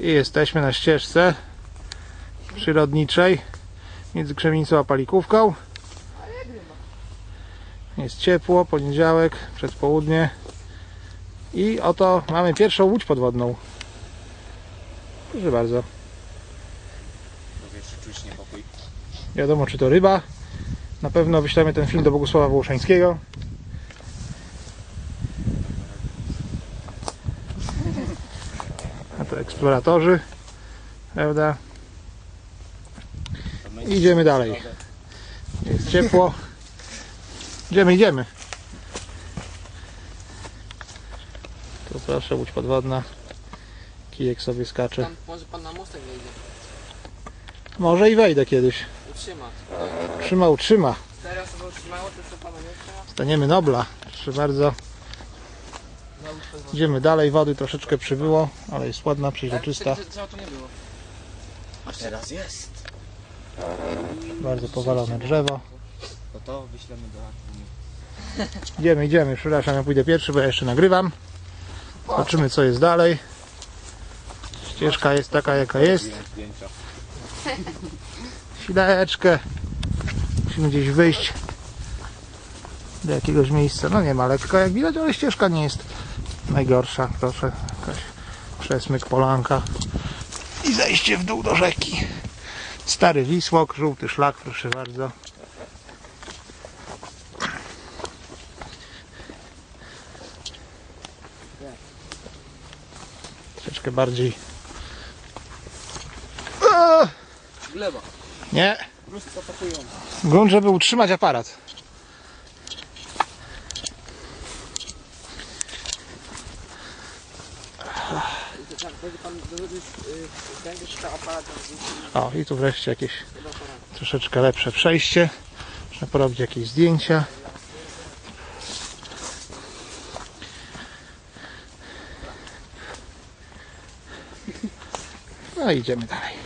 I jesteśmy na ścieżce przyrodniczej między Krzemnicą a Palikówką. Jest ciepło, poniedziałek, przedpołudnie. I oto mamy pierwszą łódź podwodną. Proszę bardzo. Że czuć niepokój. Nie wiadomo czy to ryba. Na pewno wyślemy ten film do Bogusława Wołoszańskiego. A to eksploratorzy. Prawda? Idziemy dalej. Jest ciepło. Idziemy, idziemy. Tu proszę, łódź podwodna. Kijek sobie skacze. Tam może pan na mostek wejdzie. Może i wejdę kiedyś. Utrzyma. Trzyma, utrzyma. Teraz utrzymało, to co pana nie? Staniemy Nobla. Proszę bardzo. Idziemy dalej. Wody troszeczkę przybyło, ale jest ładna, przeźroczysta. Było. A teraz jest. Bardzo powalone drzewo. To to wyślemy do. Idziemy, idziemy. Przepraszam, ja pójdę pierwszy, bo ja jeszcze nagrywam. Zobaczymy, co jest dalej. Ścieżka jest taka, jaka jest. Chwileczkę. Musimy gdzieś wyjść do jakiegoś miejsca. No nie ma lekko, jak widać, ale ścieżka nie jest najgorsza. Proszę, jakaś przesmyk polanka i zejście w dół do rzeki. Stary Wisłok, żółty szlak, proszę bardzo. Troszeczkę bardziej. Gleba. Nie. Grunt, żeby utrzymać aparat. O, i tu wreszcie jakieś troszeczkę lepsze przejście. Można porobić jakieś zdjęcia. No i idziemy dalej.